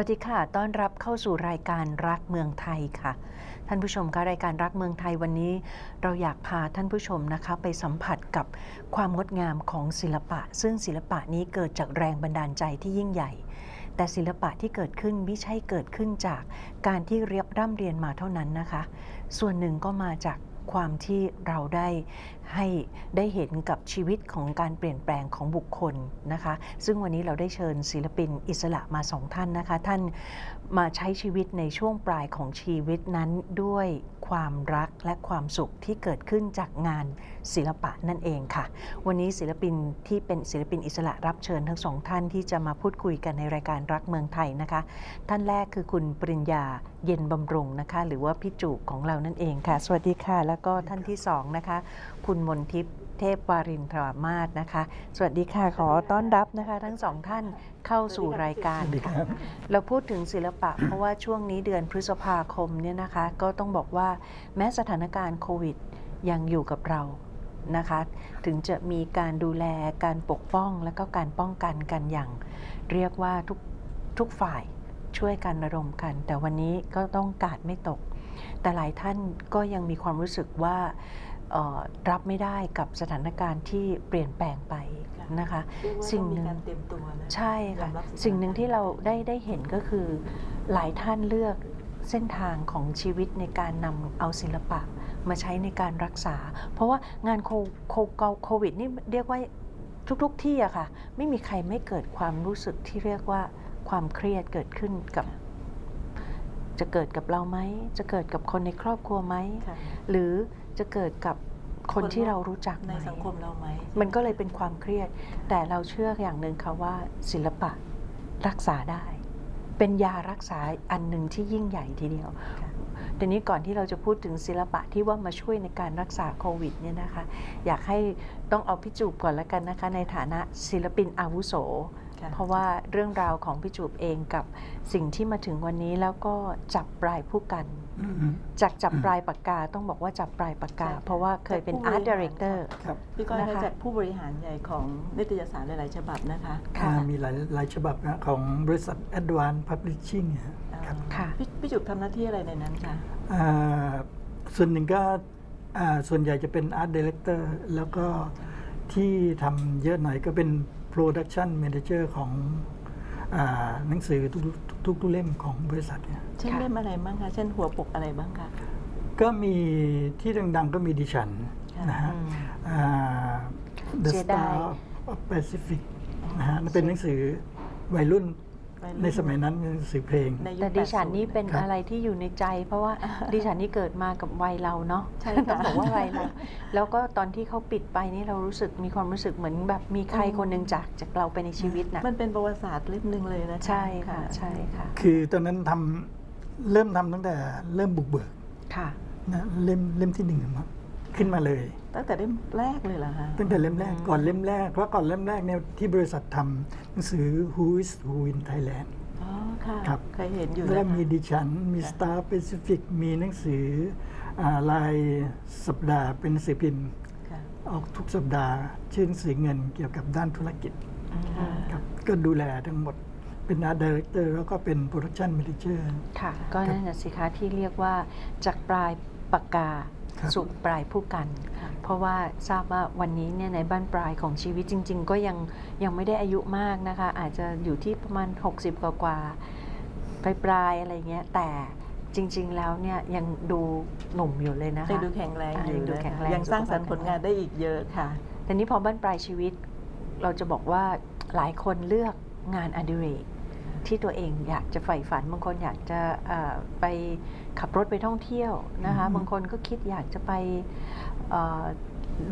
วัสดีค่ะ ต้อนรับเข้าสู่รายการรักเมืองไทยค่ะ ท่านผู้ชมคะรายการรักเมืองไทยวันนี้ เราอยากพาท่านผู้ชมนะคะ ไปสัมผัสกับความงดงามของศิลปะ ซึ่งศิลปะนี้เกิดจากแรงบันดาลใจที่ยิ่งใหญ่ แต่ศิลปะที่เกิดขึ้นไม่ใช่เกิดขึ้นจากการที่เรียบร่ำเรียนมาเท่านั้นนะคะ ส่วนหนึ่งก็มาจาก ความที่เราได้ให้ได้เห็นกับชีวิตของการเปลี่ยนแปลงของบุคคลนะคะ ซึ่งวันนี้เราได้เชิญศิลปินอิสระมาสองท่านนะคะ ท่านมาใช้ชีวิตในช่วงปลายของชีวิตนั้นด้วยความรักและความสุขที่เกิดขึ้นจากงานศิลปะนั่นเองค่ะ วันนี้ศิลปินที่เป็นศิลปินอิสระรับเชิญทั้งสองท่านที่จะมาพูดคุยกันในรายการรักเมืองไทยนะคะ ท่านแรกคือคุณปริญญา เย็นบำรุงนะคะ หรือว่าพี่จูบของเรานั่นเองค่ะ สวัสดีค่ะ แล้วก็ท่านที่สองนะคะ คุณมนทิพย์เทพวารินทรามาศนะคะ สวัสดีค่ะขอต้อนรับนะคะ ทั้งสองท่านเข้าสู่รายการสวัสดีค่ะครับเราพูดถึงศิลปะ เพราะว่าช่วงนี้เดือนพฤษภาคมเนี่ยนะคะ ก็ต้องบอกว่าแม้สถานการณ์โควิดยังอยู่กับเรานะคะถึงจะมีการดูแลการปกป้องและก็การป้องกันกันอย่าง เรียกว่าทุกทุกฝ่าย ช่วยกันระดมกัน แต่วันนี้ก็ต้องกาดไม่ตก แต่หลายท่านก็ยังมีความรู้สึกว่าเอ่อรับไม่ได้กับสถานการณ์ที่เปลี่ยนแปลงไปนะคะ สิ่สิ่งงหนึ่งการเตรียมตัวนะใช่ค่ะยอมรับสิ่งหนึ่งที่เราได้ได้เห็นก็คือหลายท่านเลือกเส้นทางของชีวิตในการนำเอาศิลปะมาใช้ในการรักษา เพราะว่างานโคโคโควิดนี่เรียกว่าทุกๆทที่อะค่ะ ไม่มีใครไม่เกิดความรู้สึกที่เรียกว่า ความเครียดเกิดขึ้นกับ จะเกิดกับเราไหม จะเกิดกับคนในครอบครัวไหมค่ะหรือจะเกิดกับคนที่เรารู้จักไหในมสังคมเราไหม มันก็เลยเป็นความเครียด แต่เราเชื่ออย่างหนึ่งค่ะว่า ศิลปะรักษาได้ เป็นยารักษาอันหนึ่งที่ยิ่งใหญ่ทีเดียวค่ะทีนี้ก่อนที่เราจะพูดถึงศิลปะที่ว่ามาช่วยในการรักษาโควิดเนี่ยนะคะ อยากให้ต้องเอาพี่จูบก่อนแล้วกันนะคะ ในฐานะศิลปินอาวุโสค่ะ เพราะว่าเรื่องราวของพี่จูบเองกับสิ่งที่มาถึงวันนี้แล้วก็จับปลายผู้กันอืมจากจับปลายปากกาต้องบอกว่าจับปลายปากกาใช่ค่ะเพราะว่าเคยเป็นจากผู้อาร์ตบริดีหารเรคเตอร์ครับพี่ก้อยนะคะมาจากผู้บริหารใหญ่ของนิตยสารหลาย ๆ ฉบับนะคะค่ะอ่ามีหลายหลายฉบับนะของบริษัท Advanced Publishing ฮะอ่าครับค่ะพี่พี่จุกทำหน้าที่อะไรในนั้นคะอ่าส่วนหนึ่งก็อ่าส่วนใหญ่จะเป็น Art Director แล้วก็ที่ทำเยอะหน่อยก็เป็น Production Manager ของอาหนังสือทุกทุกทุกเล่มของบริษัทเนี่ยเช่นค่ะเล่มอะไรบ้างคะเช่นหัวปกอะไรบ้างคะก็มีที่ดังๆก็มีดิฉันค่ะนะฮะอืมอ่า The เสียดาย Star of Pacific นะฮะนั่นเป็นหนังสือวัยรุ่น วัยรุ่นในสมัยนั้นเป็นหนังสือเพลง ในยุคแต่ดิฉัน80นี่เป็นครับ อะไรที่อยู่ในใจ เพราะว่าดิฉันนี่เกิดมากับวัยเราเนาะใช่ต้องค่ะบอกว่าวัยเราแล้วก็ตอนที่เขาปิดไปนี่เรารู้สึกมีความรู้สึกเหมือนแบบมีใครคนหนึ่งจากจากเราไปในชีวิตน่ะมันเป็นประวัติศาสตร์เล่มหนึ่งเลยนะคะใช่ค่ะใช่ค่ะคือตอนนั้นทำเริ่มทำตั้งแต่เริ่มบุกเบิกค่ะ นะเล่มเล่มที่หนึ่งมา ขึ้นมาเลย ตั้งแต่เล่มแรกเลยเหรอคะตั้งแต่เล่มแรกก่อนเล่มแรกเพราะก่อนเล่มแรกเนี่ยที่บริษัททำหนังสือ Who is Who in Thailand อ๋อค่ะครับ เคยเห็นอยู่แล้วนะคะมีดิฉัน มีค่ะ Star Pacific มีหนังสืออารายสัปดาห์เป็นหนังสือพิมพ์ ค่ะออกทุกสัปดาห์ชื่อหนังสือเงินเกี่ยวกับด้านธุรกิจค่ะครับก็ดูแลทั้งหมดเป็นอาร์ตดีเรคเตอร์แล้วก็เป็นโปรดักชัน a ม a เจอร์ ค่ะ ก็นั่นนะสิคะที่เรียกว่าจากปลายปากกาครับ สู่ปลายผู้กันค่ะเพราะว่าทราบว่าวันนี้เนี่ยในบ้านปลายของชีวิตจริง ๆ ก็ยังยังไม่ได้อายุมากนะคะ อาจจะอยู่ที่ประมาณ 60 กว่ากว่าปลายปลายๆอะไรเงี้ยแต่จริง ๆ แล้วเนี่ยยังดูหนุ่มอยู่เลยนะคะยังดูแข็งแรงอยู่ยังดูนะแข็งคะแรงยังสร้างสรรค์ผลงานได้อีกเยอะค่ะแต่นี้พอบ้านปลายชีวิต เราจะบอกว่าหลายคนเลือกงานอดิเรก ที่ตัวเองอยากจะใฝ่ฝัน บางคนอยากจะเอ่อไปขับรถไปท่องเที่ยวนะคะอือฮึบางคนก็คิดอยากจะไปเอ่อ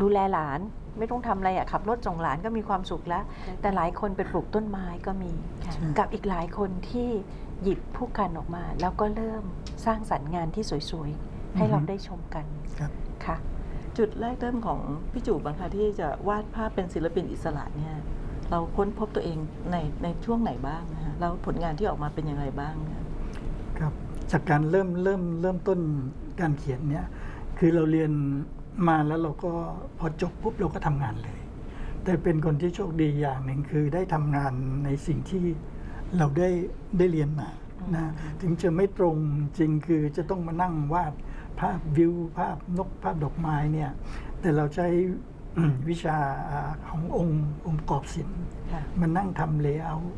ดูแลหลานไม่ต้องทำอะไรอะขับรถส่งหลานก็มีความสุขแล้ว แต่หลายคนไปปลูกต้นไม้ก็มีค่ะกับอีกหลายคนที่หยิบผู้กันออกมา แล้วก็เริ่มสร้างสรรค์งานที่สวยๆ ให้เราได้ชมกันครับค่ะ จุดแรกเริ่มของพี่จูบังคะที่จะวาดภาพเป็นศิลปินอิสระเนี่ย เราค้นพบตัวเองในในช่วงไหนบ้างนะคะแล้วผลงานที่ออกมาเป็นอย่างไรบ้างคะครับจากการเริ่มเริ่มเริ่มต้นการเขียนเนี่ยคือเราเรียนมาแล้วเราก็พอจบปุ๊บเราก็ทำงานเลย แต่เป็นคนที่โชคดีอย่างหนึ่งคือได้ทำงานในสิ่งที่เราได้ได้เรียนมานะถึงจะไม่ตรงจริงคือจะต้องมานั่งวาดภาพวิวภาพนกภาพดอกไม้เนี่ยแต่เราใช้ วิชาขององค์องค์ประกอบศิลป์ค่ะมานั่งทำเลเยอร์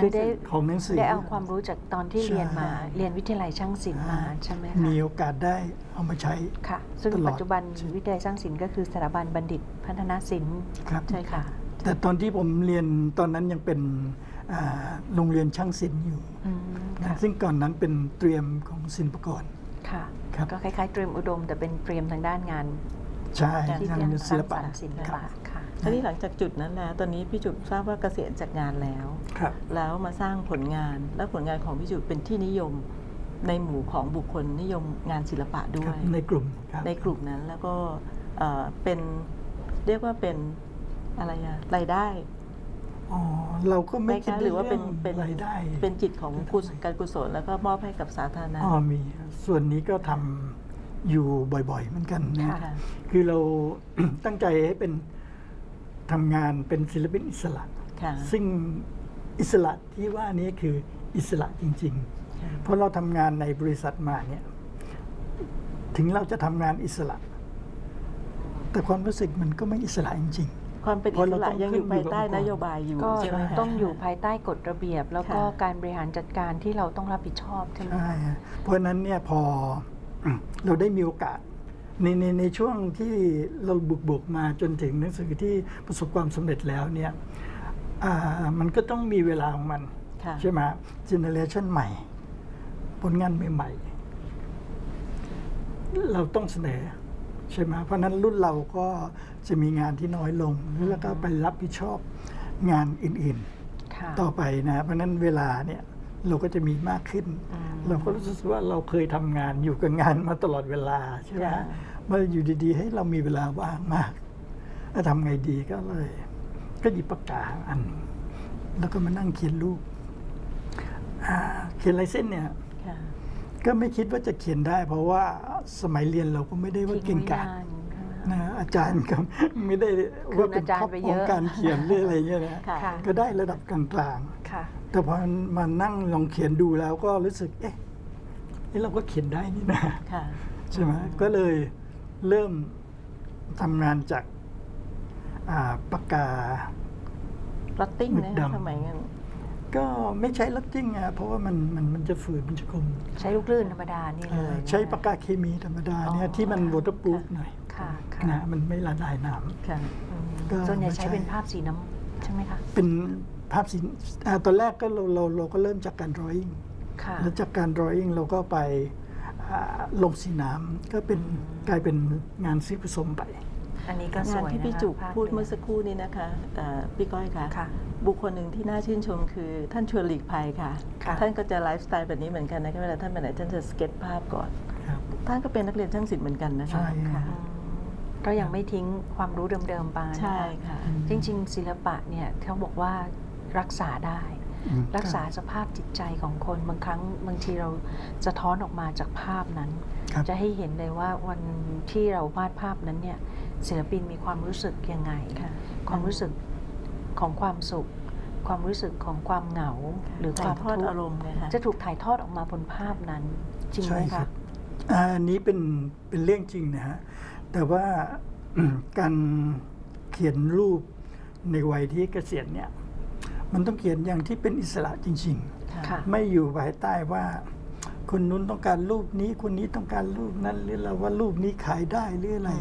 คือได้ของหนังสือได้เอาความรู้จากตอนที่ใช่เรียนมา เรียนวิทยาลัยช่างศิลป์มาใช่ไหมคะมีโอกาสได้เอามาใช้ค่ะ ซึ่งตลอดปัจจุบันวิทยาลัยช่างศิลป์ก็คือสถาบันบัณฑิตพัฒนาศิลป์ครับใช่ค่ะ แต่ตอนที่ผมเรียนตอนนั้นยังเป็นอ่าโรงเรียนช่างศิลป์อยู่อืมนะค่ะซึ่งก่อนนั้นเป็นเตรียมของศิลปากรค่ะครับก็คล้ายๆเตรียมอุดม แต่เป็นเตรียมทางด้านงาน ใช่ที่ทางเรียนศิลปะสร้างสรรค์ศิลคปะรับค่ะทีนี้หลังจากจุดนั้นแล้วตอนนี้พี่จุบทราบว่าเกษียณจากงานแล้วครับแล้วมาสร้างผลงานและผลงานของพี่จุบเป็นที่นิยมในหมู่ของบุคคลนิยมงานศิลปะด้ควรับยในกลุ่มครับในกลุ่มนั้นแล้วก็เอ่อเป็นเรียกว่าเป็นอะไรอะรายได้อ๋อเราก็ไม่ไหมคิดคะหรือว่าเป็นงเป็นรายได้ เป็นจิตของกุศลการกุศลแล้วก็มอบให้กับสาธารณะอ๋อมี ส่วนนี้ก็ทำ อยู่บ่อยๆเหมือนกันนะค่ะคือเราตั้งใจให้เป็นทำงานเป็นศิลปินอิสระค่ะซึ่งอิสระที่ว่านี้คืออิสระจริงค่ะๆเพราะเราทำงานในบริษัทมาเนี่ย ถึงเราจะทำงานอิสระ แต่ความรู้สึกมันก็ไม่อิสระจริงความเป็นเพอิราะสเราระต้องยังอยู่ขึ้นอยู่ภายใต้กับองค์กรนโยบายอยู่ก็ใช่ไหมคะต้องอยู่ภายใต้กฎระเบียบ แล้วก็ค่ะการบริหารจัดการที่เราต้องรับผิดชอบใช่ไหมใช่คะฮะเพราะฉะนั้นเนี่ยพอ เราได้มีโอกาสในในในช่วงที่เราบุกบุกมาจนถึงหนังสือที่ประสบความสำเร็จแล้วเนี่ยอ่ามันก็ต้องมีเวลาของมันค่ะใช่ไหมเจเนเรชันใหม่ ผลงานใหม่ๆ เราต้องเสนอใช่ไหมเพราะฉะนั้นรุ่นเราก็จะมีงานที่น้อยลง แล้วก็ไปรับผิดชอบงานอื่นค่ะๆต่อไปนะ เพราะฉะนั้นเวลาเนี่ย เราก็จะมีมากขึ้นอืมเราก็รู้สึกว่าเราเคยทำงานอยู่กับงานมาตลอดเวลาใช่ไหมค่ะเมื่ออยู่ดีๆ ให้เรามีเวลาว่างมากแล้วทำไงดีก็เลย ก็หยิบปากกาอันหนึ่งแล้วก็มานั่งเขียนรูปอ่าเขียนลายเส้นเนี่ยค่ะก็ไม่คิดว่าจะเขียนได้ เพราะว่าสมัยเรียนเราก็ไม่ได้ว่าทิ้งเก่งไว้กาจ นานใช่ไหมนะอาจารย์ก็ไม่ได้ว่าเป็นอาจารย์ท็อปไปขเยองอะการเขียนหรืออะไรเงี้ยนะค่ะค่ะก็ได้ระดับกลางค่ะๆแต่พอมานั่งลองเขียนดูแล้วก็รู้สึกเอ๊ะนี่เราก็เขียนได้นี่นะค่ะใช่ไหมก็เลยเริ่มทำงานจากอ่าปากกาลอตติ้งหมึนะกดำสมัยนั้นก็ไม่ใช้ลัตติ้งอะเพราะว่ามันมันมันจะฝืดมันจะคม ใช้ลูกลื่นธรรมดานี่เลอ่ายใช้ปากกาเคมีธรรมดาเนี่ยอ๋อที่มัน waterproof หน่อย ค่ะค่ะนะมันไม่ละลายน้ค่ะอืมก็ส่วนใหญ่ไม่ใช่ใช้ เป็นภาพสีน้ำใช่ไหมคะำเป็นภาพสีอ่าตอนแรกก็เราเราเราก็เริ่มจากการ drawing ค่ะ แล้วจากการ drawing เราก็ไปอ่าลงสีน้ำก็เป็นกลายเป็นงานซีผสมไป อันนี้ก็สงานวยที่พี่นะคะจุกภาพพูดนี้เมื่อสักครู่นี้นะคะเอ่อพี่ก้อยคะค่ะ บุคคลหนึ่งที่น่าชื่นชมคือท่านชวนหลีกภัยค่ะ ค่ะ ท่านก็จะไลฟ์สไตล์แบบนี้เหมือนกันนะคะเวลาท่านไปไหนท่านจะสเก็ตภาพก่อน ครับ ท่านก็เป็นนักเรียนช่างศิลป์เหมือนกันนะคะใช่ ค่ะ อืม ก็ยังไม่ทิ้งความรู้เดิมๆไปนะคะใช่ค่ะ จริง ๆ ศิลปะเนี่ยเขาบอกว่ารักษาได้อืมรักษาสภาพจิตใจของคนบางครั้งบางทีเราสะท้อนออกมาจากภาพนั้นครับจะให้เห็นเลยว่าวันที่เราวาดภาพนั้นเนี่ยศิลปินมีความรู้สึกยังไงค่ะความรู้สึกของความสุข ความรู้สึกของความเหงา หรือคายมถ่าวทอดทุกอารมณ์นะคะจะถูกถ่ายทอดออกมาบนภาพนั้นจริงไหมใช่ครัคะบอ่าอันนี้เป็นเป็นเรื่องจริงนะฮะ แต่ว่าอืมการเขียนรูปในวัยที่เกษียณเนี่ย มันต้องเขียนอย่างที่เป็นอิสระจริงค่ะๆไม่อยู่ภายใต้ว่า คนนู้นต้องการรูปนี้ คนนี้ต้องการรูปนั้นหรือเราว่ารูปนี้ขายได้หรืออะไร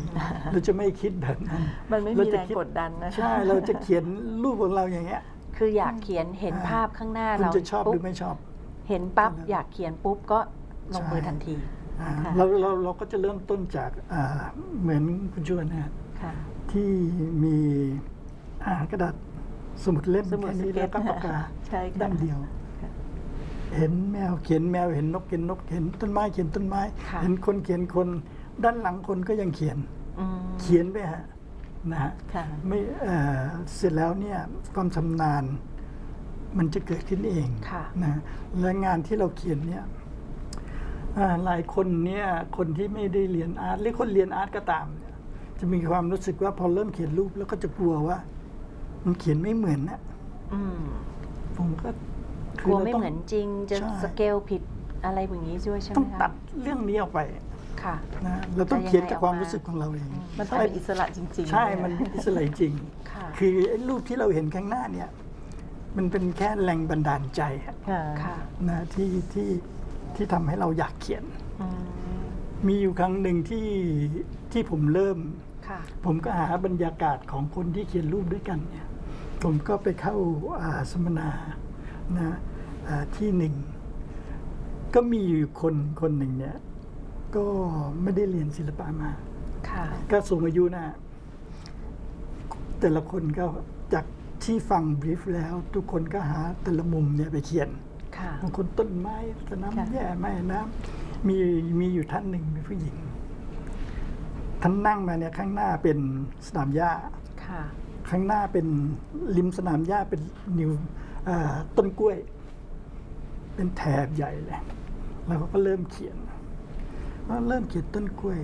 เราจะไม่คิดแบบนั้นมันไม่เรามีจะแรงคิกดดันนะคะใช่เราจะเขียนรูปของเราอย่างเงี้ย คืออยากเขียนเห็นอ่าภาพข้างหน้าคุณเราจะชอบหปุ๊รือไม่ชอบ เห็นปั๊บครับอยากเขียนปุ๊บก็ลงมือใช่ทันทีอ่าค่ะ เราเราเราก็จะเริ่มต้นจากอ่าเหมือนคุณชวนนะฮะค่ะที่มีอ่ากระดาษสมุดเล่มสมุดแค่นี้สเก็แล้ตวก็ปากกาใช่ค่ะด้านเดียวค่ะเห็นแมวเขียนแมวเห็นนกเขียนนกเห็นต้นไม้เขียนต้นไม้ค่ะเห็นคนเขียนคน ด้านหลังคนก็ยังเขียนอืมเขียนไปฮะนะฮะค่ะไม่เอ่อเสร็จแล้วเนี่ยความชำนาญมันจะเกิดขึ้นเองค่ะนะและงานที่เราเขียนเนี่ยอ่า หลายคนเนี่ยคนที่ไม่ได้เรียนอาร์ตหรือคนเรียนอาร์ตก็ตามเนี่ยจะมีความรู้สึกว่าพอเริ่มเขียนรูปแล้วก็จะกลัวว่า มันเขียนไม่เหมือนนะอืมผมก็คืกลัวราไม่ต้งเหมือนจริง จะใช่สเกลผิดอะไรอย่างนี้ด้วยใช่ไหมต้องคะตัดเรื่องนี้ออกไปค่ะนะเราต้องจะยังไงเขียนจากความออกมารู้สึกของเราเองมันต้องเป็นอิสระจริง ๆ ใช่เลยอะมันอิสระจริงค่ะคือไอ้รูปที่เราเห็นข้างหน้าเนี่ย มันเป็นแค่แรงบันดาลใจอะค่ะค่ะนะที่ที่ ที่ทำให้เราอยากเขียน อืมมีอยู่ครั้งหนึ่งที่ที่ผมเริ่ม ค่ะ ผมก็หาบรรยากาศของคนที่เขียนรูปด้วยกันเนี่ย ผมก็ไปเข้าอ่าสัมมนานะอ่าที่หนึ่ง ก็มีอยู่คนคนหนึ่งเนี่ย ก็ไม่ได้เรียนศิลปะมา ค่ะ ก็สูงอายุนะแต่ละคนก็จากที่ฟังบรีฟแล้ว ทุกคนก็หาแต่ละมุมเนี่ยไปเขียนค่ะ บางคนต้นไม้สนามค่ะแย่แม่น้ำมีมีอยู่ท่านหนึ่งเป็นผู้หญิง ท่านนั่งมาเนี่ยข้างหน้าเป็นสนามหญ้าค่ะข้างหน้าเป็นริมสนามหญ้าเป็นนิวอ่าต้นกล้วย เป็นแถบใหญ่เลยแล้วเขาก็เริ่มเขียนว่าเริ่มเขียนต้นกล้วย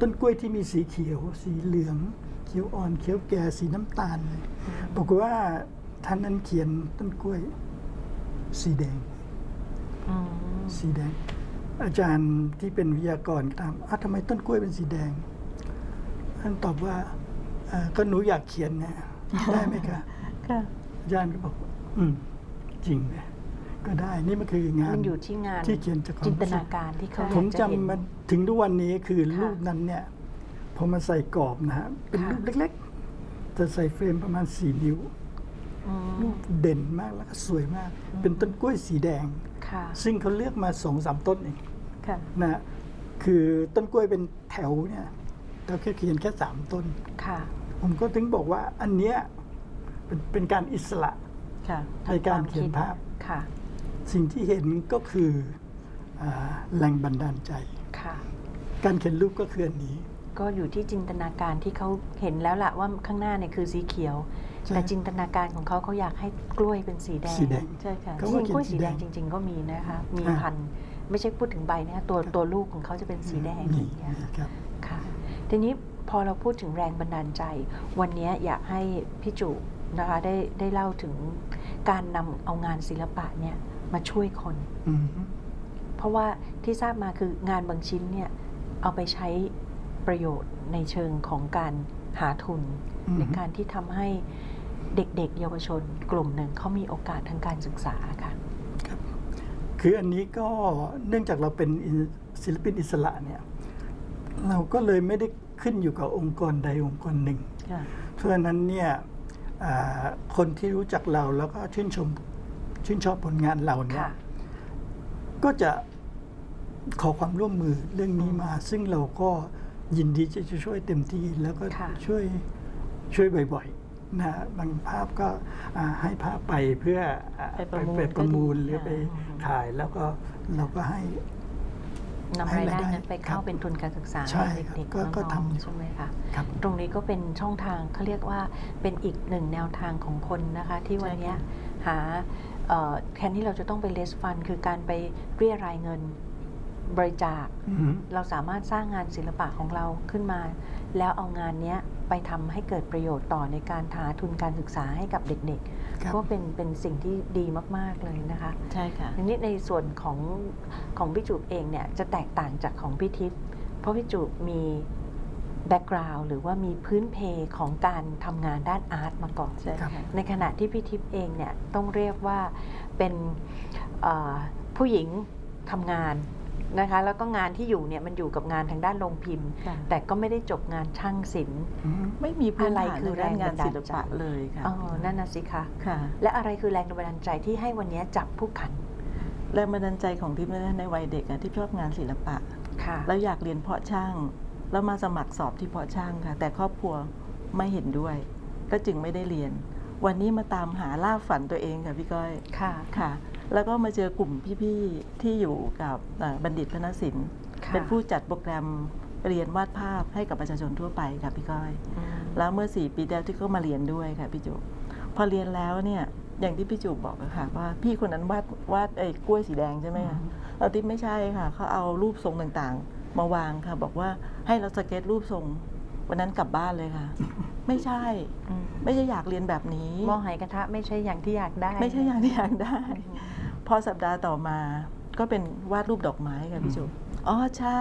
ต้นกล้วยที่มีสีเขียว สีเหลืองเขียวอ่อนเขียวแก่สีน้ำตาลเลยบอกฏว่าท่านนั้นเขียนต้นกล้วย สีแดงอืมสีแดง อาจารย์ที่เป็นวิทยากรถามอะทำไมต้นกล้วยเป็นสีแดงท่านตอบว่าเอ่อก็หนูอยากเขียนไงได้ไหมคะ ค่ะอาจารย์ก็บอก อืม จริงเลยก็ได้ นี่มันคืองาน มันอยู่ที่งานที่เขียนจากความจินตรู้สึนากการที่เขาผมอยากจำจะเห็น มันถึงทุกวันนี้คือค่ะรูปนั้นเนี่ยพอมาใส่กรอบนะฮะเป็นค่ะ รูปเล็กๆ จะใส่เฟรมประมาณสี่นิ้ว อืมรูปเด่นมากแล้วก็สวยมาก เป็นต้นกล้วยสีแดงค่ะซึ่งเขาเลือกมาสองสามต้นเองค่ะนะฮะคือต้นกล้วยเป็นแถวเนี่ยเราแค่เขียนแค่สามต้นค่ะผมก็ถึงบอกว่าอันเนี้ยเป็นเป็นการอิสระค่ะในการเขียนภาพค่ะสิ่งที่เห็นก็คืออาแรงบันดาลใจค่ะการเขียนรูปก็คืออันนี้ ก็อยู่ที่จินตนาการที่เขาเห็นแล้วล่ะว่าข้างหน้าเนี่ยคือสีเขียวใช่ แต่จินตนาการของเขาเขาอยากให้กล้วยเป็นสีแดงสีแดงใช่ค่ะจเขาริก็งเขีๆยนกล้วยสีสีแดแดงงจริง ๆ ก็มีนะคะมีอ่า พันธุ์ไม่ใช่พูดถึงใบนะคะตัวตัวลูกของเขาจะเป็นสีแดงอนี่ย่างเงี้ยนี่ครับ ค่ะทีนี้พอเราพูดถึงแรงบันดาลใจ วันนี้อยากให้พี่จุนะคะได้ได้เล่าถึงการนำเอางานศิลปะเนี่ยมาช่วยคน อืมเพราะว่าที่ทราบมาคืองานบางชิ้นเนี่ยเอาไปใช้ประโยชน์ในเชิงของการหาทุน อืมในการที่ทำให้ เด็กๆ เยาวชนกลุ่มหนึ่งเขามีโอกาสทางการศึกษาค่ะ คืออันนี้ก็เนื่องจากเราเป็นอินศิลปินอิสระเนี่ยเราก็เลยไม่ได้ขึ้นอยู่กับองค์กรใดองค์กรหนึ่งค่ะเพราะฉะนั้นเนี่ยอ่าคนที่รู้จักเราแล้วก็ชื่นชมชื่นชอบผลงานเราเนี่ยค่ะก็จะขอความร่วมมือเรื่องนี้มา ซึ่งเราก็ยินดีที่จะช่วยเต็มที่แล้วก็ค่ะช่วยช่วยบ่อยๆ นะบางภาพก็อ่าให้ภาพไปเพื่ออ่าไปประมูลไปประมูลก็ดีหรือค่ะไปขายแล้วก็เราก็ให้นำให้รายได้รายได้นั้นไปเข้าครับเป็นทุนการศึกษาใช่ให้ครับเด็กก็ๆก็น้องทำอยู่ๆใช่ไหมคะครับตรงนี้ก็เป็นช่องทางเขาเรียกว่าเป็นอีกหนึ่งแนวทางของคนนะคะ ที่วันเนี้ยหาเอ่อแทนที่เราจะต้องไปเลสฟัน คือการไปเรียรายเงินบริจาคอืมเราสามารถสร้างงานศิลปะของเราขึ้นมา แล้วเอางานเนี้ย ไปทำให้เกิดประโยชน์ต่อในการหาทุนการศึกษาให้กับเด็กครับๆก็เป็นเป็นสิ่งที่ดีมากๆเลยนะคะ ใช่ค่ะทีนี้ในส่วนของของพี่จูบเองเนี่ยจะแตกต่างจากของพี่ทิพย์เพราะพี่จูบมีแบ็กกราวด์หรือว่ามีพื้นเพของการทำงานด้านอาร์ตมาก่อนใช่ครับค่ะในขณะที่พี่ทิพย์เองเนี่ยต้องเรียกว่าเป็นเอ่อผู้หญิงทำงาน นะคะแล้วก็งานที่อยู่เนี่ยมันอยู่กับงานทางด้านโรงพิมพ์ ค่ะ แต่ก็ไม่ได้จบงานช่างศิลป์อืมไม่มีพื้นอะไรฐานคือในด้านงานแรงบันดาลศิลปะใจเลยค่ะอ๋อนั่นนะสิคะค่ะ และอะไรคือแรงบันดาลใจที่ให้วันนี้จับผู้ขันแรงบันดาลใจของทิพย์ในวัยเด็กอะที่ชอบงานศิลปะ ค่ะแล้วอยากเรียนเพาะช่าง แล้วมาสมัครสอบที่เพาะช่างค่ะ แต่ครอบครัวไม่เห็นด้วย ก็จึงไม่ได้เรียน วันนี้มาตามหาล่าฝันตัวเองค่ะพี่ก้อยค่ะ ค่ะ แล้วก็มาเจอกลุ่มพี่ๆที่อยู่กับเอ่อบัณฑิตพนศิลป์ค่ะเป็นผู้จัดโปรแกรมเรียนวาดภาพให้กับประชาชนทั่วไปค่ะพี่ก้อยอืมแล้วเมื่อสี่ปีแล้วที่เขามาเรียนด้วยค่ะพี่จูบพอเรียนแล้วเนี่ยอย่างที่พี่จูบบอกอะค่ะว่าพี่คนนั้นวาดวาดไอ้กล้วยสีแดงใช่ไหมคะเราติ๊บไม่ใช่ค่ะเขาเอารูปทรงต่างๆ มาวางค่ะ บอกว่าให้เราสเก็ตรูปทรงวันนั้นกลับบ้านเลยค่ะ ไม่ใช่อืมไม่ใช่อยากเรียนแบบนี้หม้อหายกระทะไม่ใช่อย่างที่อยากได้ ไม่ใช่อย่างที่อยากได้ พอสัปดาห์ต่อมาก็เป็นวาดรูปดอกไม้ค่ะพี่จุอ๋อใช่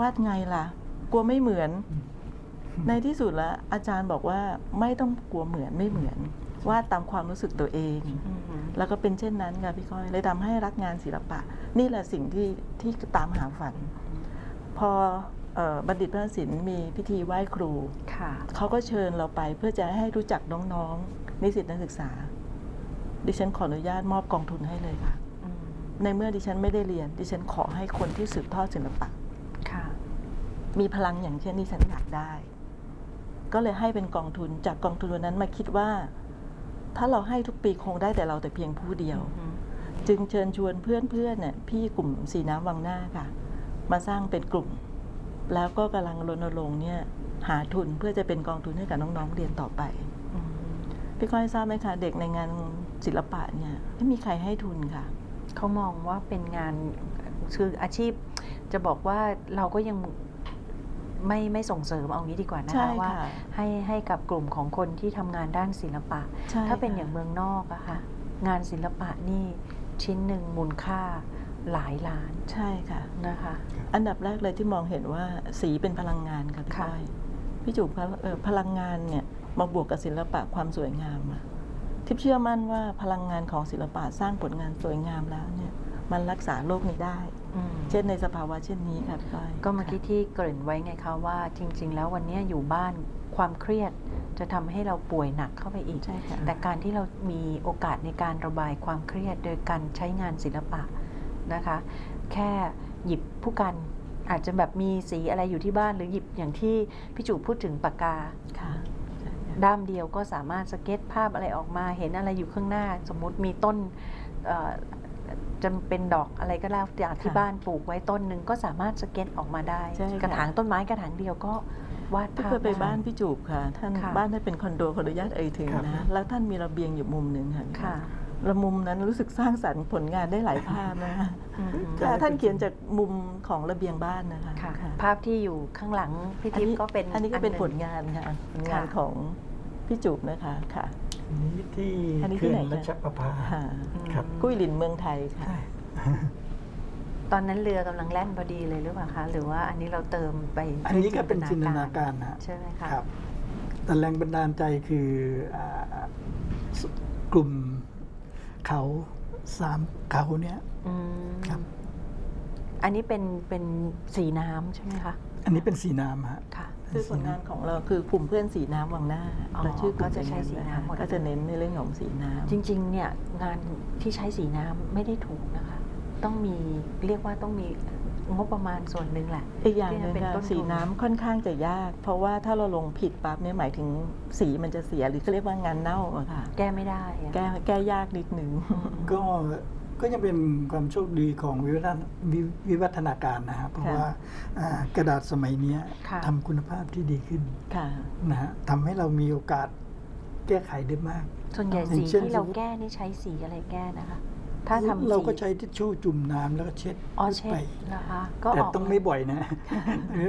วาดไงล่ะ กลัวไม่เหมือน ในที่สุดแล้วอาจารย์บอกว่าไม่ต้องกลัวเหมือนไม่เหมือน วาดตามความรู้สึกตัวเองอืมแล้วก็เป็นเช่นนั้นค่ะพี่ก้อยเลยทำให้รักงานศิลปะ นี่แหละสิ่งที่ที่ตามหาฝัน พอเอ่อบัณฑิตพระศิลป์มีพิธีไหว้ครูค่ะเขาก็เชิญเราไปเพื่อจะให้รู้จักน้องๆนิสิตนักศึกษา ดิฉันขออนุญาตมอบกองทุนให้เลยค่ะอืมในเมื่อดิฉันไม่ได้เรียน ดิฉันขอให้คนที่สืบทอดศิลปะค่ะมีพลังอย่างเช่นที่ฉันอยากได้ ก็เลยให้เป็นกองทุนจากกองทุนวันนั้นมาคิดว่า ถ้าเราให้ทุกปีคงได้แต่เราแต่เพียงผู้เดียวอืมจึงเชิญชวนเพื่อนๆเนี่ยพี่กลุ่มสีน้ำวังหน้าค่ะ มาสร้างเป็นกลุ่ม แล้วก็กำลังรณรงค์เนี่ยหาทุนเพื่อจะเป็นกองทุนให้กับน้องๆเรียนต่อไปอืมพี่ก้อยทราบไหมคะเด็กในงาน ศิลปะเนี่ยไม่มีใครให้ทุนค่ะ เขามองว่าเป็นงานคืออาชีพจะบอกว่าเราก็ยังไม่ไม่ส่งเสริมเอางี้ดีกว่านะใช่คะค่ะว่าให้ให้กับกลุ่มของคนที่ทำงานด้านศิลปะใช่ถ้าเป็นค่ะอย่างเมืองนอกอะค่ะงานศิลปะนี่ชิ้นหนึ่งมูลค่าหลายล้านใช่ค่ะนะคะ อันดับแรกเลยที่มองเห็นว่าสีเป็นพลังงานค่ะพี่ค่ะก้อยพี่จุ๋มคะเอ่อพลังงานเนี่ยมาบวกกับศิลปะความสวยงามอะ ทิพย์เชื่อมั่นว่าพลังงานของศิลปะสร้างผลงานสวยงามแล้วเนี่ยมันรักษาโลกนี้ได้อืมเช่นในสภาวะเช่นนี้ค่ะพี่ก้อยก็เมื่อกี้ที่เกริ่นไว้ไงคะว่าจริง ๆ แล้ววันเนี้ยอยู่บ้านความเครียดจะทำให้เราป่วยหนักเข้าไปอีกใช่ค่ะแต่การที่เรามีโอกาสในการระบายความเครียดโดยการใช้งานศิลปะนะคะ แค่หยิบผู้กันอาจจะแบบมีสีอะไรอยู่ที่บ้านหรือหยิบอย่างที่พี่จูพูดถึงปากกาค่ะใช่ค่ะ ด้ามเดียวก็สามารถสเก็ตภาพอะไรออกมา เห็นอะไรอยู่ข้างหน้า สมมุติมีต้นเอ่อจะเป็นดอกอะไรก็แล้วจากที่ค่ะบ้านปลูกไว้ต้นหนึ่งก็สามารถสเก็ตออกมาได้ใช่ค่ะกระถางต้นไม้กระถางเดียวก็วาดพี่ภาพเคยไปด้บ้านพี่จูบค่ะ ท่านค่ะบ้านท่านเป็นคอนโดขออนุญาตเอ่ยถึงครับนะ แล้วท่านมีระเบียงอยู่มุมหนึ่งค่ะ ค่ะแล้วมุมนั้นรู้สึกสร้างสรรค์ผลงานได้หลายภาพนะคะอืมค่ะค่ะท่านเขียนจากมุมของระเบียงบ้านนะคะค่ะค่ะภาพที่อยู่ข้างหลังพี่ทิพย์ก็เป็นอันนี้ก็เป็นหงผลงานค่ะผลงานค่ะของพี่จูบนะคะค่ะอันนี้ที่อันนี้ที่เขื่อไหนนคะรัชประภาค่ะครับกุ้ยหลินเมืองไทยค่ะใช่ตอนนั้นเรือกำลังแล่นพอดีเลยหรือเปล่าคะหรือว่าอันนี้เราเติมไป อันนี้ก็เป็นจินตนาการนะใช่ไหมคะครับแต่แรงบันดาลใจคืออ่าสกลุ่ม เขาสามเขาเนี้ยอืมครับ อันนี้เป็นเป็นสีน้ำใช่ไหมคะ อันนี้เป็นสีน้ำฮะ ค่ะ คือผลงานของเราคือกลุ่มเพื่อนสีน้ำวังหน้าอ๋อเราชื่อกลุ่มก็จะใช้สีน้ำหมด ก็จะเน้นในเรื่องของสีน้ำจริงๆ เนี่ยงานที่ใช้สีน้ำไม่ได้ถูกนะคะ ต้องมีเรียกว่าต้องมี งบประมาณส่วนหนึ่งแหละอีกอย่างหนึ่งที่จะเป็นค่ะต้นทุนสีน้ำค่อนข้างจะยาก เพราะว่าถ้าเราลงผิดปั๊บเนี่ยหมายถึงสีมันจะเสียหรือก็เรียกว่างานเน่าอะค่ะ แก้ไม่ได้อะแก้แก้ยากนิดหนึ่งก็ก็ยังเป็นความโชคดีของวิวัฒนวิวิวัฒนาการนะฮะเพราะค่ะว่าอ่ากระดาษสมัยเนี้ยค่ะทำคุณภาพที่ดีขึ้นค่ะนะฮะทำให้เรามีโอกาสแก้ไขได้มาก ส่วนใหญ่อย่าสีงเช่นที่เราสมมุติแก้นี่ใช้สีอะไรแก้นะคะ ถ้าทำสีเราก็ใช้ทิชชู่จุ่มน้ำแล้วก็เช็ดอ๋อเช็ไปดนะคะก็แต่ออกต้องไม่บ่อยนะ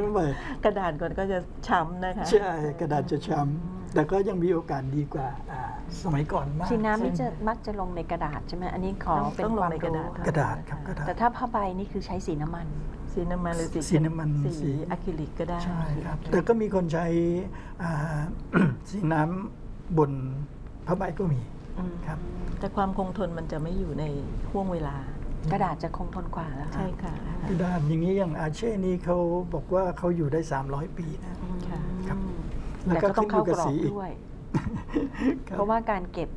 ไม่บ่อยกระดาษก่อนก็จะช้ำนะคะใช่กระดาษจะช้ำแต่ก็ยังมีโอกาสดีกว่าอ่าสมัยก่อนมากสีน้ำนี่จะมักจะลงในกระดาษใช่ไหมอันนี้ขอต้องเป็นต้องลคงวามในกระดาษรู้กระดาษครับกระดาษแต่ถ้าผ้าใบนี่คือใช้สีน้ำมัน สีน้ำมันหรือสีสีน้ำมันสีสีอะคริลิกก็ได้ใช่ครับแต่ก็มีคนใช้อ่าสีน้ำบนผ้าใบก็มีอืม ครับ แต่ความคงทนมันจะไม่อยู่ในห่วงเวลา กระดาษจะคงทนกว่าแล้วใช่ค่ะกระดาษอย่างนี้อย่างอาเช่นี่เขาบอกว่าเขาอยู่ได้ 300 ปีนะอืมค่ะครับแต่ก็ต้องเข้าแล้วก็กรอบขึ้นอยู่กับสีด้วยคบเพราะว่าการเก็บ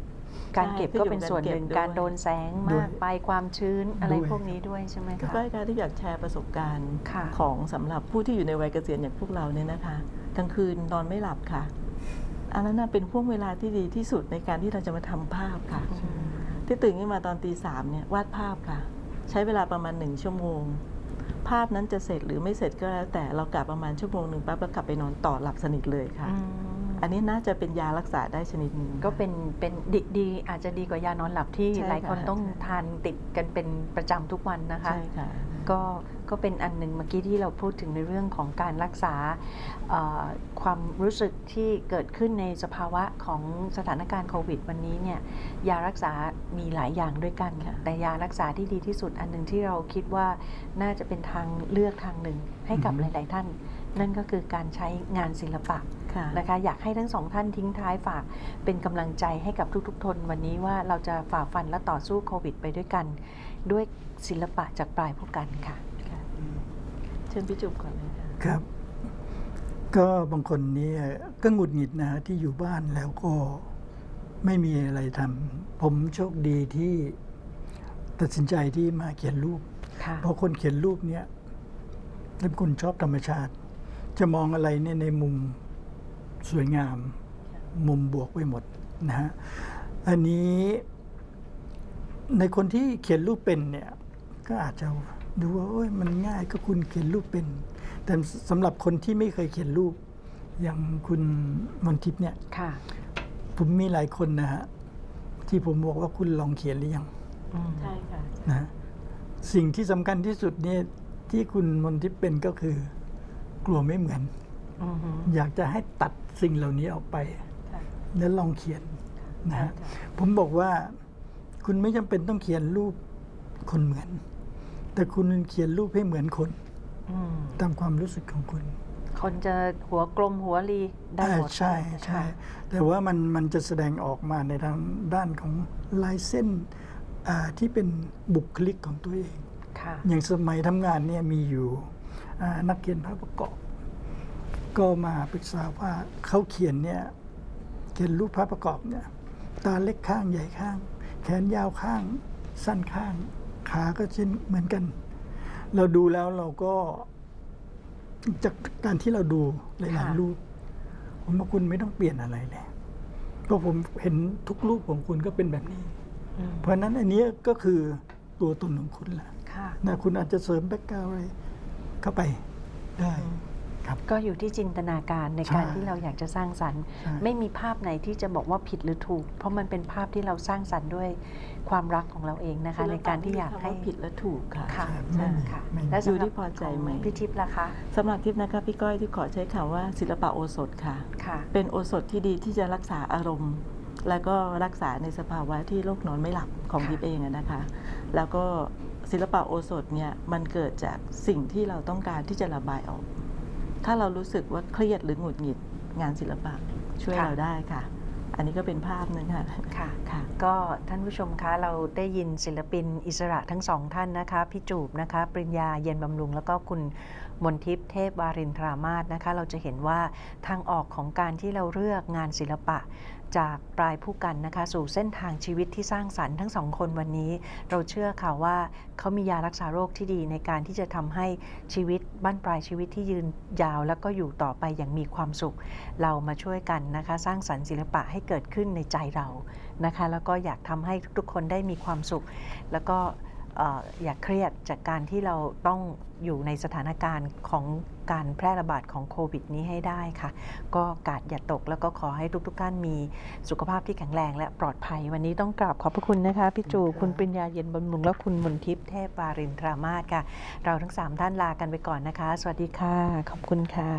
การเก็บใช่ก็เป็นส่วนหนึ่งขึ้นอยู่กับการเก็บด้วยโดนแสงด้มาวยกไปความชื้นอะไรด้วยพวกนี้ด้วยใช่ไหมพี่คะก้อยคะที่อยากแชร์ประสบการณ์ค่ะของสำหรับผู้ที่อยู่ในวัยเกษียณอย่างพวกเราเนี่ยนะคะกลางคืนนอนไม่หลับค่ะ อันนั้นน่ะเป็นห่วงเวลาที่ดีที่สุดในการที่เราจะมาทำภาพค่ะอืมที่ตื่นขึ้นมาตอนตีสามเนี่ยวาดภาพค่ะ ใช้เวลาประมาณหนึ่งชั่วโมง ภาพนั้นจะเสร็จหรือไม่เสร็จก็แล้ว แต่เรากลับประมาณชั่วโมงหนึ่งปั๊บแล้วกลับไปนอนต่อหลับสนิทเลยค่ะอืมอันนี้น่าจะเป็นยารักษาได้ชนิดหนึงก็เป็นเป็นดีดีอาจจะดีกว่ายานอนหลับที่ใช่หลายคนค่ะต้องทานติดกันเป็นประจำทุกวันนะคะใช่ค่ะ ก็ก็เป็นอันหนึ่งเมื่อกี้ที่เราพูดถึงในเรื่องของการรักษาเอ่อความรู้สึกที่เกิดขึ้นในสภาวะของสถานการณ์โควิด วันนี้เนี่ยยารักษามีหลายอย่างด้วยกันค่ะแต่ยารักษาที่ดีที่สุดอันหนึ่งที่เราคิดว่าน่าจะเป็นทางเลือกทางหนึ่งให้กับอืหอฮึลาย ๆ ท่าน นั่นก็คือการใช้งานศิลปะค่ะนะคะอยากให้ทั้งสองท่านทิ้งท้ายฝากเป็นกำลังใจให้กับทุกๆทนวันนี้ว่าเราจะฝ่าฟันและต่อสู้โควิดไปด้วยกัน ด้วยศิลปะจากปลายผู้กันค่ะค่ะเชิญพี่จุ๊บก่อนเลยค่ะครับ ก็บางคนเนี่ยก็หงุดหงิดนะฮะที่อยู่บ้านแล้วก็ไม่มีอะไรทำผมโชคดีที่ตัดสินใจที่มาเขียนรูปค่ะเพราะคนเขียนรูปเนี่ยเป็นคนชอบธรรมชาติ จะมองอะไรเนี่ยในมุมสวยงาม มุมบวกไปหมดนะฮะอันนี้ในคนที่เขียนรูปเป็นเนี่ย ก็อาจจะดูว่าโอ้ยมันง่ายก็คุณเขียนรูปเป็น แต่สำหรับคนที่ไม่เคยเขียนรูป อย่างคุณมนทิพย์เนี่ยค่ะ ผมมีหลายคนนะฮะที่ผมบอกว่าคุณลองเขียนหรือยังอืมใช่ค่ะนะสิ่งที่สำคัญที่สุดเนี่ยที่คุณมนทิพย์เป็นก็คือ กลัวไม่เหมือน อือหืออยากจะให้ตัดสิ่งเหล่านี้ออกไป ค่ะแล้วลองเขียนนะฮะใช่ค่ะผมบอกว่า คุณไม่จำเป็นต้องเขียนรูปคนเหมือน แต่คุณเขียนรูปให้เหมือนคน อืมตามความรู้สึกของคุณคนจะหัวกลมหัวรีได้หมดอ่าใช่ใช่ แต่ว่ามันมันจะแสดงออกมาในทางด้านของลายเส้นอ่าที่เป็นบุคลิกของตัวเอง ค่ะ อย่างสมัยทำงานเนี่ยมีอยู่อ่า นักเขียนภาพประกอบ ก็มาปรึกษาว่าเขาเขียนเนี่ยเขียนรูปภาพประกอบเนี่ยตาเล็กข้างใหญ่ข้าง แขนยาวข้าง สั้นข้าง ขาก็เช่นเหมือนกัน เราดูแล้วเราก็จากการที่เราดูหลายค่ะๆรูปผมว่าคุณไม่ต้องเปลี่ยนอะไรเลยเพราะผมเห็นทุกรูปของคุณก็เป็นแบบนี้อืมเพราะฉะนั้นอันเนี้ยก็คือตัวตนของคุณแหละค่ะนะคุณอาจจะเสริมแบ็กกราวอะไร เข้าไปได้ครับก็อยู่ที่จินตนาการในใช่การที่เราอยากจะสร้างสรรค์ใช่ไม่มีภาพไหนที่จะบอกว่าผิดหรือถูก เพราะมันเป็นภาพที่เราสร้างสรรค์ด้วยความรักของเราเองนะคะ ในการที่อยากให้ศิลปะไม่มีคำว่าผิดและถูกค่ะค่ะไม่มีค่ะไม่มีและสำหรับอยู่ที่พอใจไหมของพี่ทิพย์ล่ะคะสำหรับทิพย์นะคะพี่ก้อยที่ขอใช้คำว่าศิลปะโอสถค่ะค่ะ เป็นโอสถที่ดีที่จะรักษาอารมณ์ แล้วก็รักษาในสภาวะที่โรคนอนไม่หลับของค่ะทิพย์เองอะนะคะ แล้วก็ ศิลปะโอสถเนี่ยมันเกิดจากสิ่งที่เราต้องการที่จะระบายออก ถ้าเรารู้สึกว่าเครียดหรือหงุดหงิดงานศิลปะช่วยเราได้ค่ะ อันนี้ก็เป็นภาพหนึงค่ะค่ะค่ะ ก็ท่านผู้ชมคะเราได้ยินศิลปินอิสระทั้งสองท่านนะคะพี่จูบนะคะ ปริญญาเย็นบำรุง แล้วก็คุณมนทิพย์เทพวารินทรามาศนะคะ เราจะเห็นว่าทางออกของการที่เราเลือกงานศิลปะ จากปลายผู้กันนะคะ สู่เส้นทางชีวิตที่สร้างสรรค์ทั้งสองคนวันนี้ เราเชื่อค่ะว่าเขามียารักษาโรคที่ดีในการที่จะทำให้ชีวิตบ้านปลายชีวิตที่ยืนยาว แล้วก็อยู่ต่อไปอย่างมีความสุข เรามาช่วยกันนะคะ สร้างสรรค์ศิลปะให้เกิดขึ้นในใจเรานะคะ แล้วก็อยากทำให้ทุกๆคนได้มีความสุข แล้วก็ อ่ออย่าเครียดจากการที่เราต้องอยู่ในสถานการณ์ของการแพร่ระบาดของโควิดนี้ให้ได้ค่ะ ก็กาดอย่าตกแล้วก็ขอให้ทุกๆท่านมีสุขภาพที่แข็งแรงและปลอดภัย วันนี้ต้องกราบขอบพระคุณนะคะ พี่จูคุณปริญญาเย็นบำรุงและคุณมนทิพย์เทพวารินทรามาศค่ะ เราทั้งสามท่านลากันไปก่อนนะคะ สวัสดีค่ะ ขอบคุณค่ะ